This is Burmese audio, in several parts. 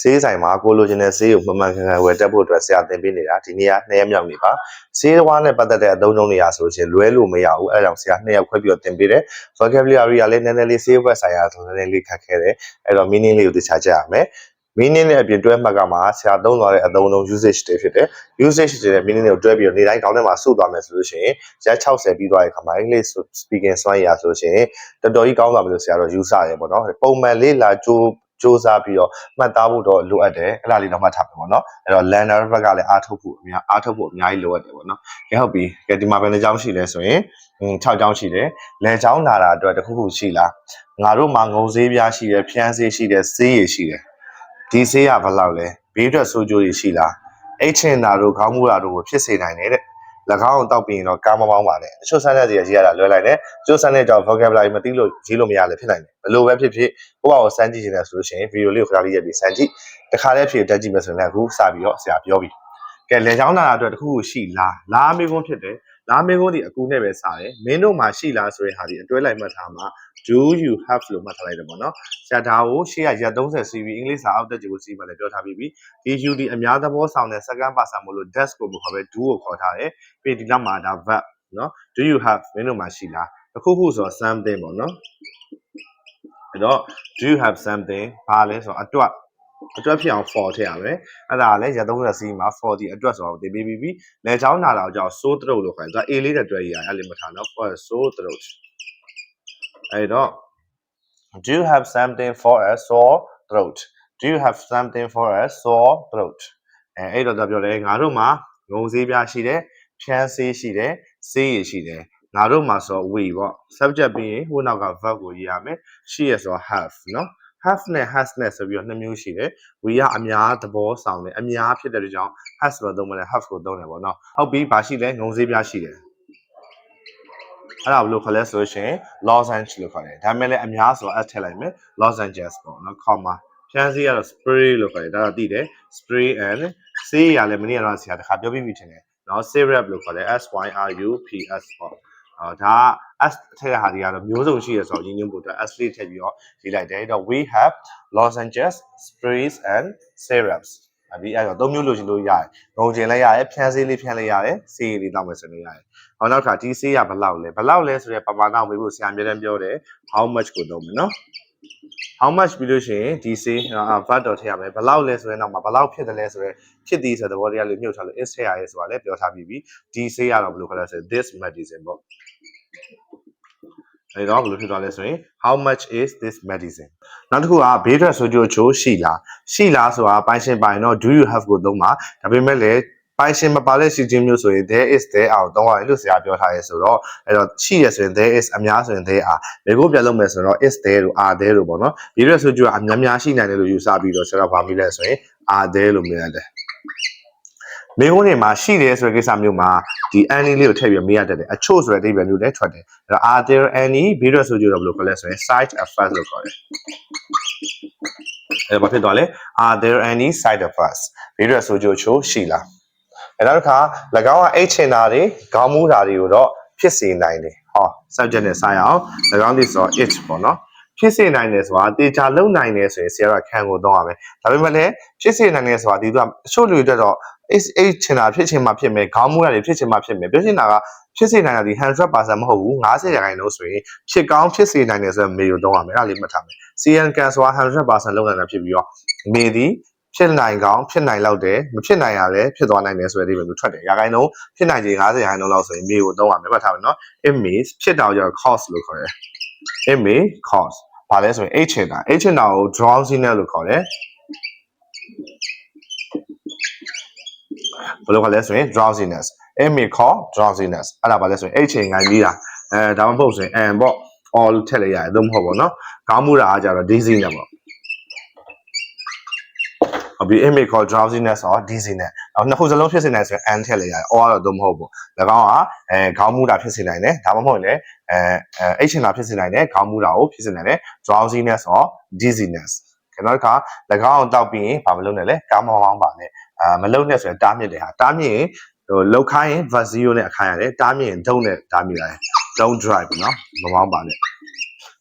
ဆေးဆိုင်မှာကိုလိုချင်တဲ့ဆေးကိုမှန်မှန်ကန်ကန်ဝယ်တက်ဖို့အတွက်ဆရာသင်ပေးနေတာဒီနေ့ကနှစ်ရက်မြောက်နေပါဆေးဝါးနဲ့ပတ်သက်တဲ့အသုံးအနှုန်းတွေအားဆိုလို့ရှိရင်လွဲလို့မရဘူးအဲဒါကြောင့်ဆရာနှစ်ယောက်ခွဲပြီးတော့သင်ပေးတယ် vocabulary ကလည်းနည်းနည်းလေးဆေးဘက်ဆိုင်ရာဆိုနည်းနည်းလေးခက်ခဲတယ်အဲ့တော့ meaning လေးကိုသိချကြရမယ် meaning နဲ့အပြင်တွဲမှတ်ကမှာဆရာသုံးသွားတဲ့အသုံးအနှုန်း usage တွေဖြစ်တယ် usage တွေနဲ့ meaning တွေကိုတွဲပြီးတော့နေတိုင်းခေါင်းထဲမှာစုသွားမယ်ဆိုလို့ရှိရင်ရက်60ပြီးသွားတဲ့ခါမှာ English speaking စွမ်းရည်ရဆိုလို့ရှိရင်တော်တော်ကြီးကောင်းသွားပြီလို့ဆရာတော့ယူဆတယ်ပေါ့နော်ပုံမှန်လေးလာကြိုး စူးစမ်းပြီးတော့မှတ်သားဖို့တော့လိုအပ်တယ်အဲ့ဒါလေးတော့မှတ်ထားပါပေါ့နော်အဲ့တော့ learner ဘက်ကလည်းအားထုတ်ဖို့အများအားထုတ်ဖို့အများကြီးလိုအပ်တယ်ပေါ့နော်ကဲဟုတ်ပြီကဲဒီမှာဘယ်နှကြောင်းရှိလဲဆိုရင်6ကြောင်းရှိတယ်လယ်ကြောင်းနာတာအတွက်တစ်ခုခုရှိလားငါတို့မှာငုံဆေးပြားရှိတယ်ဖျန်းဆေးရှိတယ်ဆေးရည်ရှိတယ်ဒီဆေးကဘယ်လောက်လဲဘေးအတွက်ဆိုးကျိုးတွေရှိလားအိတ်ချင်တာတို့ခေါင်းမူတာတို့ကိုဖြစ်စေနိုင်တယ်တဲ့၎ င်းအောင်တောက်ပြီးရင်တော့ကာမမောင်းပါနဲ့အချို့ဆန်းတဲ့စီရရေးရတာလွယ်လိုက်တယ်အချို့ဆန်းတဲ့ကြောင့် vocabulary မသိလို့ရေးလို့မရလည်းဖြစ်နိုင်တယ်ဘယ်လိုပဲဖြစ်ဖြစ်ကိုယ့်ဘာကိုစမ်းကြည့်နေတယ်ဆိုလို့ရှိရင်ဗီဒီယိုလေးကိုခဏလေးရက်ပြီးစမ်းကြည့်တခါတည်းဖြစ်တက်ကြည့်မယ်ဆိုရင်လည်းအခုစပြီးတော့ဆရာပြောပြီကဲလေချောင်းနာတာအတွက်တခုခုရှိလားလားမေးခွန်းဖြစ်တယ်လားမေးခွန်းဒီအကူနဲ့ပဲစားတယ်မင်းတို့မှာရှိလားဆိုတဲ့ဟာဒီအတွဲလိုက်မှတ်ထားမှာ do you have လို့မှတ်ထားလိုက်တယ်ပေါ့နော်ဆရာဒါကိုရှေ့ကရက် 30 CV အင်္ဂလိပ်စာအောက်တက်ကြကိုစီးမှလည်းပြောထားပြီးပြီဒီ you ဒီအများသဘောဆောင်တဲ့ second person မို့လို့ desk ကိုမခေါ်ပဲ do ကိုခေါ်ထားတယ်ပြီးဒီနောက်မှာဒါ verb နော် do you have မင်းတို့မှာရှိလားတခုခုဆိုတော့ something ပေါ့နော်အဲ့တော့ do you have something ဘာလဲဆိုတော့အတွက်အတွက်ဖြစ်အောင် for ထည့်ရမယ်အဲ့ဒါကလည်းရက်30စီးမှာ for ဒီအတွက်ဆိုတော့တင်ပေးပြီးပြီလေချောင်းနာတာကိုကြောင့် so throat လို့ခေါ်တယ်သူက A လေးနဲ့တွဲရအဲ့လေးမထားနော် for so throat အဲ့တော့ do you have something for a sore throat do you have something for a sore throat အဲအဲ့တော့ပြောတယ်ငါတို့မှာငုံစည်းပြားရှိတယ်ဖြန်းဆေးရှိတယ်ဆေးရည်ရှိတယ်ငါတို့မှာဆို we ပေါ့ subject ပြီးရင်ဟိုနောက်က verb ကိုရေးရမယ်ရှိရဆို have နော် have နဲ့ has နဲ့ဆိုပြီးတော့နှစ်မျိုးရှိတယ် we ကအများသဘောဆောင်တယ်အများဖြစ်တဲ့ကြောင့် has လို့သုံးမလဲ have ကိုသုံးတယ်ပေါ့နော်ဟုတ်ပြီဘာရှိလဲငုံစည်းပြားရှိတယ် အဲ့ဒါဘယ်လိုခေါ်လဲဆိုလို့ရှိရင် Los Angeles လို့ခေါ်တယ်ဒါပေမဲ့လည်းအများဆို s ထည့်လိုက်မယ် Los Angeles ပေါ့နော် comma ဖြန်းစီကတော့ spray လို့ခေါ်တယ်ဒါတော့သိတယ် spray and ဆေးရလည်းမနေ့ကတော့ဆရာတခါပြောပြီးပြီထင်တယ်နော် syrup လို့ခေါ်တယ် S Y R U P S ပေါ့အော်ဒါက S ထည့်တဲ့ဟာတွေကတော့မျိုးစုံရှိရဆိုတော့ရင်းညွှန်းဖို့အတွက် S လေးထည့်ပြီးတော့ရေးလိုက်တယ်အဲ့တော့ we have Los Angeles sprays and syrups အ ပြီးအဲ့တော့သုံးမျိုးလိုချင်လို့ရတယ်။ငုံကျင်လိုက်ရတယ်၊ဖြန်းဆေးလေးဖြန်းလိုက်ရတယ်၊ဆေးရည်လေးတောက်မယ်ဆိုလို့ရတယ်။ဟောနောက်ထပ်ဒီဆေးရဘယ်လောက်လဲ။ဘယ်လောက်လဲဆိုတဲ့ပမာဏကိုမေးဖို့ဆရာအမြဲတမ်းပြောတယ် how much ကိုသုံးမယ်နော်။ how much ပြီးလို့ရှိရင်ဒီဆေးအာ verb တော့ထည့်ရမယ်။ဘယ်လောက်လဲဆိုတဲ့နောက်မှာဘယ်လောက်ဖြစ်တယ်လဲဆိုတဲ့ဖြစ်သည်ဆိုတဲ့သဘောတရားလေးမြုပ်ထားလို့ is ထည့်ရရဲဆိုတာလည်းပြောထားပြီးပြီ။ဒီဆေးရတော့ဘယ်လိုခေါ်လဲဆိုရင် this medicine ပေါ့။ အဲတော့ဘယ်လိုဖြစ်သွားလဲဆိုရင် how much is this medicine နောက်တစ်ခုကဘေးထွက်ဆိုကြိုချိုးရှိလားရှိလားဆိုတာပိုင်ရှင်ပိုင်တော့ do you have ကိုသုံးပါဒါပေမဲ့လည်းပိုင်ရှင်မပါတဲ့ရှိချင်းမျိုးဆိုရင် there is there are ကိုသုံးရတယ်လို့ဆရာပြောထားရဲဆိုတော့အဲ့တော့ရှိရဆိုရင် there is အများဆိုရင် there are ဘယ်ကိုပြန်လုပ်မယ်ဆိုတော့ is there လို့ are there လို့ပေါ့နော်ဘေးထွက်ဆိုကြိုကအများများရှိနိုင်တယ်လို့ယူဆပြီးတော့ဆရာဗာမိလဲဆိုရင် are there လို့မြင်ရတယ် မေခွန်းတွေမှာရှိတယ်ဆိုတဲ့ကိစ္စမျိုးမှာဒီ any လေးကိုထည့်ပြီးမေးရတတ်တယ်အချို့ဆိုတဲ့အဓိပ္ပာယ်မျိုးလည်းထွက်တယ်အဲ့တော့ are there any ဘေးထွက်ဆိုကြတော့ဘယ်လိုခေါ်လဲဆိုရင် side effect လို့ခေါ်တယ်အဲ့ဘာဖြစ်သွားလဲ are there any side effects ဘေးထွက်ဆိုကြချိုးရှိလားအဲ့နောက်တစ်ခါ၎င်းကအိတ်ချင်တာတွေခေါင်းမူးတာတွေကိုတော့ဖြစ်စေနိုင်တယ်ဟော subject နဲ့ဆိုင်အောင်၎င်းဒီဆို it ပေါ့နော် ဖြစ်စေနိုင်တယ်ဆိုတာတေချာလုံနိုင်တယ်ဆိုရင်ဆရာကခံကိုတော့ရမယ်ဒါပေမဲ့လည်းဖြစ်စေနိုင်တယ်ဆိုတာဒီတော့အချို့လူတွေတော့ is 8ချင်တာဖြစ်ချင်မှဖြစ်မယ်ခေါင်းမူးရတယ်ဖြစ်ချင်မှဖြစ်မယ်ပြောချင်တာကဖြစ်စေနိုင်တာဒီ100%မဟုတ်ဘူး90ရာခိုင်နှုန်းဆိုရင်ဖြစ်ကောင်းဖြစ်စေနိုင်တယ်ဆိုတော့မေကိုတော့ရမယ်အဲ့ဒါလေးမှတ်ထားမယ် CN ကန်ဆိုတာ100%လုံနိုင်တာဖြစ်ပြီးတော့မေဒီဖြစ်နိုင်ကောင်းဖြစ်နိုင်လောက်တယ်မဖြစ်နိုင်ရလည်းဖြစ်သွားနိုင်တယ်ဆိုတဲ့ဒီလိုမျိုးထွက်တယ်ရာခိုင်နှုန်းဖြစ်နိုင်ခြေ90ရာခိုင်နှုန်းလောက်ဆိုရင်မေကိုတော့ရမယ်မှတ်ထားမယ်နော် it means ဖြစ်တာကြောင့် cause လို့ခေါ်တယ် it may cause ဘာလဲဆိုရင် H ချင်တာ H ချင်တာကို drowsiness လို့ခေါ်တယ်ဘယ်လိုခေါ်လဲဆိုရင် drowsiness it may cause drowsiness အဲ့ဒါဘာလဲဆိုရင် H ချင်ငိုင်းပြီးတာအဲဒါမှမဟုတ်ဆိုရင် and ပေါ့ all ထည့်လိုက်ရတယ်သို့မဟုတ်ပေါ့နော်ခေါင်းမူတာအားကြတော့ dizzy နဲ့ပေါ့အပြီး it may cause drowsiness or dizziness အော်နှစ်ခုစလုံးဖြစ်စေနိုင်ဆိုရင် and ထည့်လိုက်ရတယ် or တော့တော့မဟုတ်ဘူး၎င်းကအဲခေါင်းမူတာဖြစ်စေနိုင်တယ်ဒါမှမဟုတ်လည်းအဲ action လာဖြစ်စေနိုင်တယ်ခေါင်းမူတာကိုဖြစ်စေနိုင်တယ် drowsiness or dizziness ကျွန်တော်တို့က၎င်းအောင်တောက်ပြီးရင်ဘာမလုပ်နဲ့လဲကားမောင်းအောင်ပါနဲ့အာမလုပ်နဲ့ဆိုရင်တားမြစ်တယ်ဟာတားမြစ်ရင်ဟိုလောက်ခိုင်းရင် verse 0နဲ့အခိုင်းရတယ်တားမြစ်ရင်ဒုံနဲ့တားမြစ်ရတယ် don't drive နော်မမောင်းပါနဲ့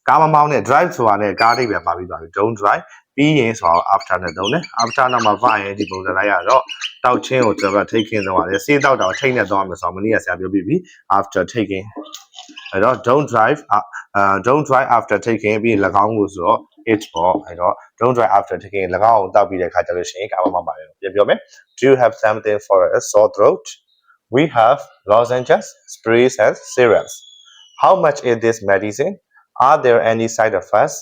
ကားမမောင်းနဲ့ drive ဆိုတာနဲ့ကားအိပ်ပဲပါပြီးသွားပြီ don't drive ပြီးရင်ဆိုတော့ after နဲ့သုံးတယ် after နောက်မှာ verb ရင်ဒီပုံစံလိုက်ရတော့တောက်ချင်းကိုကျွန်တော် taking သုံးရတယ်စေးတောက်တာကိုထိတ်နဲ့သုံးရမယ်ဆိုတော့မနေ့ကဆရာပြောပြီးပြီ after taking အဲ့တော့ don't drive အာ don't drive after taking ပြီးရင်၎င်းကိုဆိုတော့ it ပေါ့အဲ့တော့ don't drive after taking ၎င်းကိုတောက်ပြီးတဲ့ခါကျလို့ရှိရင်ကာမမပါတယ်ပြန်ပြောမယ် do you have something for a sore throat we have lozenges sprays and serums how much is this medicine are there any side effects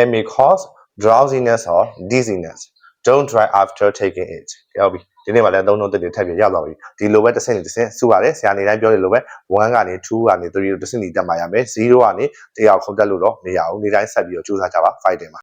it may cause drowsiness or dizziness don't drive after taking it ဟုတ်ပြီဒီနေ့မှလည်းသုံးလုံးတက်တွေထပ်ပြီးရောက်သွားပြီဒီလိုပဲတစ်ဆင့်တစ်ဆင့်စုပါတယ်ဆရာနေတိုင်းပြောတယ်လို့ပဲ1ကနေ2ကနေ3တို့တစ်ဆင့်နေတက်มาရမယ်0ကနေ1ရောက်ခုန်တက်လို့တော့မရဘူးနေ့တိုင်းဆက်ပြီးတော့စူးစမ်းကြပါ fight တင်ပါ